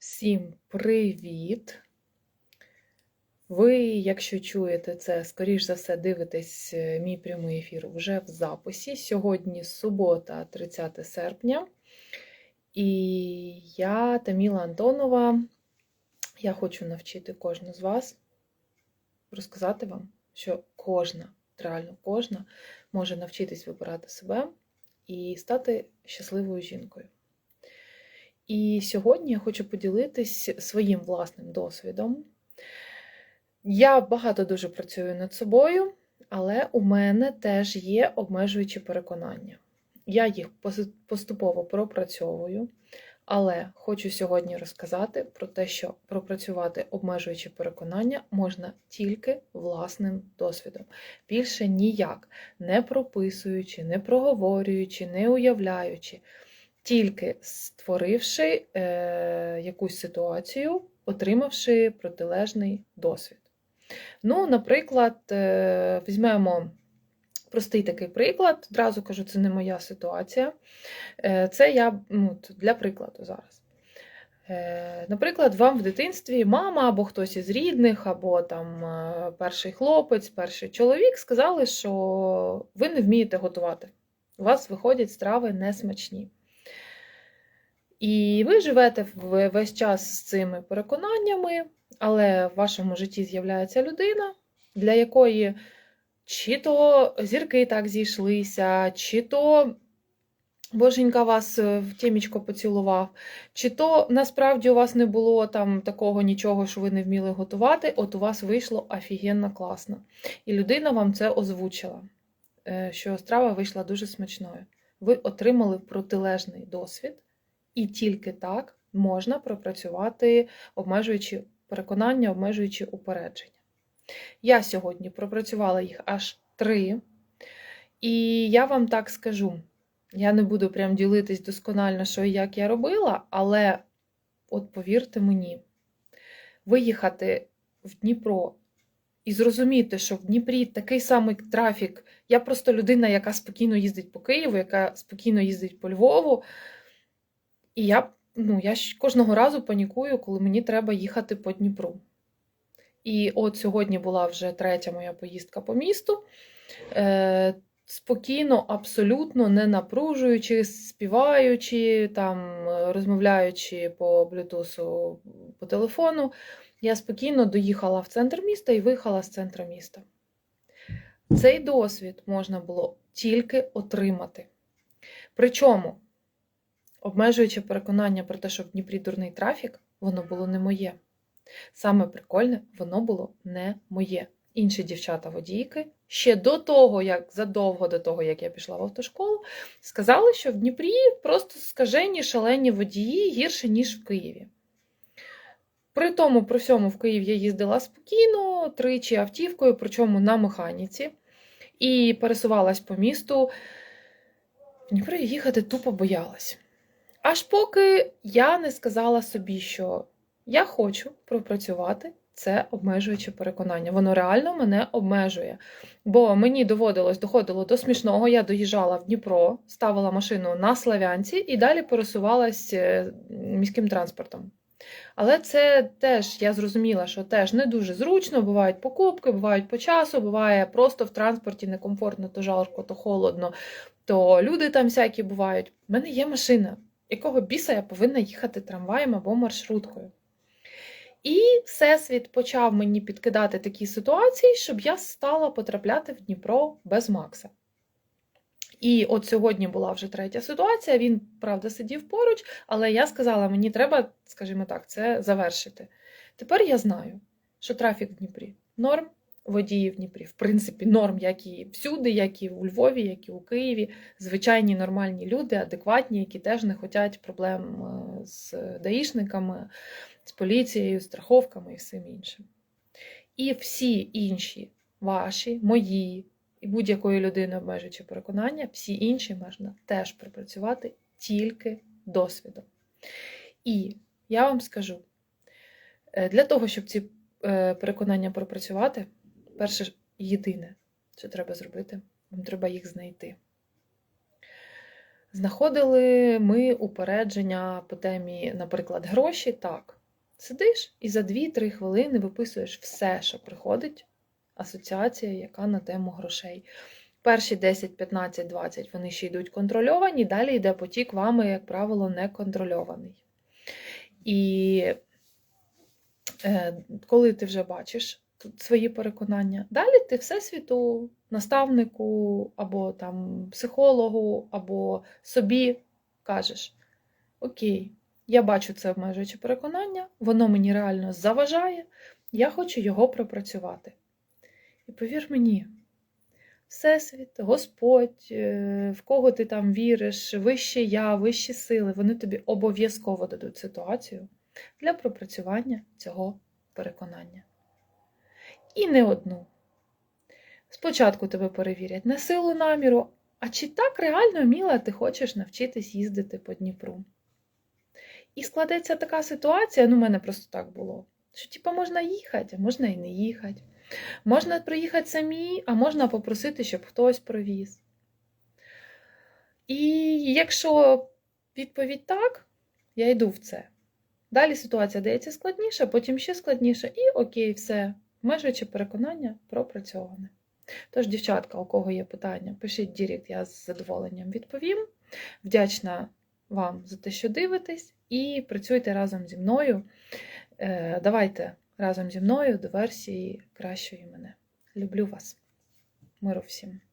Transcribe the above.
Всім привіт! Ви, якщо чуєте це, скоріш за все, дивитесь е, мій прямий ефір вже в записі. Сьогодні субота, 30 серпня. І я, Таміла Антонова, я хочу навчити кожну з вас розказати вам, що кожна, реально кожна, може навчитись вибирати себе і стати щасливою жінкою. І сьогодні я хочу поділитись своїм власним досвідом. Я багато дуже працюю над собою, але у мене теж є обмежуючі переконання. Я їх поступово пропрацьовую, але хочу сьогодні розказати про те, що пропрацювати обмежуючі переконання можна тільки власним досвідом. Більше ніяк, не прописуючи, не проговорюючи, не уявляючи тільки створивши е, якусь ситуацію, отримавши протилежний досвід. Ну, наприклад, е, візьмемо простий такий приклад, одразу кажу, це не моя ситуація. Е, це я ну, для прикладу зараз. Е, Наприклад, вам в дитинстві мама або хтось із рідних, або там е, перший хлопець, перший чоловік сказали, що ви не вмієте готувати. У вас виходять страви несмачні. І ви живете весь час з цими переконаннями, але в вашому житті з'являється людина, для якої чи то зірки так зійшлися, чи то боженька вас в тімічко поцілував, чи то насправді у вас не було там такого нічого, що ви не вміли готувати, от у вас вийшло офігенно класно. І людина вам це озвучила, е, що страва вийшла дуже смачною. Ви отримали протилежний досвід. І тільки так можна пропрацювати обмежуючи переконання, обмежуючи упередження. Я сьогодні пропрацювала їх аж три. І я вам так скажу: я не буду прям ділитись досконально, що і як я робила, але от повірте мені, виїхати в Дніпро і зрозуміти, що в Дніпрі такий самий трафік. Я просто людина, яка спокійно їздить по Києву, яка спокійно їздить по Львову. І я ну, я кожного разу панікую, коли мені треба їхати по Дніпру. І от сьогодні була вже третя моя поїздка по місту. Е, Спокійно, абсолютно не напружуючи, співаючи, там, розмовляючи по блютусу по телефону, я спокійно доїхала в центр міста і виїхала з центру міста. Цей досвід можна було тільки отримати. Причому обмежуючи переконання про те, що в Дніпрі дурний трафік, воно було не моє. Саме прикольне, воно було не моє. Інші дівчата-водійки ще до того, як задовго до того, як я пішла в автошколу, сказали, що в Дніпрі просто скажені шалені водії гірше, ніж в Києві. При тому, при всьому, в Київ я їздила спокійно, тричі автівкою, причому на механіці, і пересувалась по місту. В Дніпрі їхати тупо боялась. Аж поки я не сказала собі, що я хочу пропрацювати це обмежуюче переконання. Воно реально мене обмежує. Бо мені доводилось, доходило до смішного, я доїжджала в Дніпро, ставила машину на Славянці і далі пересувалась е, міським транспортом. Але це теж я зрозуміла, що теж не дуже зручно, бувають покупки, бувають по часу, буває просто в транспорті некомфортно, то жарко, то холодно, то люди там всякі бувають. У мене є машина якого біса я повинна їхати трамваєм або маршруткою. І Всесвіт почав мені підкидати такі ситуації, щоб я стала потрапляти в Дніпро без Макса. І от сьогодні була вже третя ситуація. Він, правда, сидів поруч, але я сказала, мені треба, скажімо так, це завершити. Тепер я знаю, що трафік в Дніпрі норм, водії в Дніпрі, в принципі, норм, як і всюди, як і у Львові, як і у Києві. Звичайні нормальні люди, адекватні, які теж не хочуть проблем е, з даїшниками, з поліцією, страховками і всім іншим. І всі інші ваші, мої і будь-якої людини обмежуючи переконання, всі інші можна теж пропрацювати тільки досвідом. І я вам скажу, е, для того, щоб ці е, переконання пропрацювати, перше єдине, що треба зробити, вам треба їх знайти. Знаходили ми упередження по темі, наприклад, гроші. Так, сидиш і за 2-3 хвилини виписуєш все, що приходить, асоціація, яка на тему грошей. Перші 10, 15, 20 вони ще йдуть контрольовані, далі йде потік вами, як правило, не контрольований. І е, коли ти вже бачиш тут свої переконання, далі ти всесвіту, наставнику, або там психологу, або собі кажеш: Окей, я бачу це обмежуюче переконання, воно мені реально заважає, я хочу його пропрацювати. І повір мені, Всесвіт, Господь, е, в кого ти там віриш, вище я, вищі сили, вони тобі обов'язково дадуть ситуацію для пропрацювання цього переконання. І не одну. Спочатку тебе перевірять на силу наміру, а чи так реально міла ти хочеш навчитись їздити по Дніпру? І складеться така ситуація, ну, в мене просто так було, що типу, можна їхати, а можна і не їхати. Можна приїхати самі, а можна попросити, щоб хтось провіз. І якщо відповідь так, я йду в це. Далі ситуація дається складніша, потім ще складніше, і окей, все, межуюче переконання пропрацьоване. Тож, дівчатка, у кого є питання, пишіть Дірект, я з задоволенням відповім. Вдячна вам за те, що дивитесь, і працюйте разом зі мною. Е, Давайте разом зі мною до версії кращої мене. Люблю вас. Миру всім!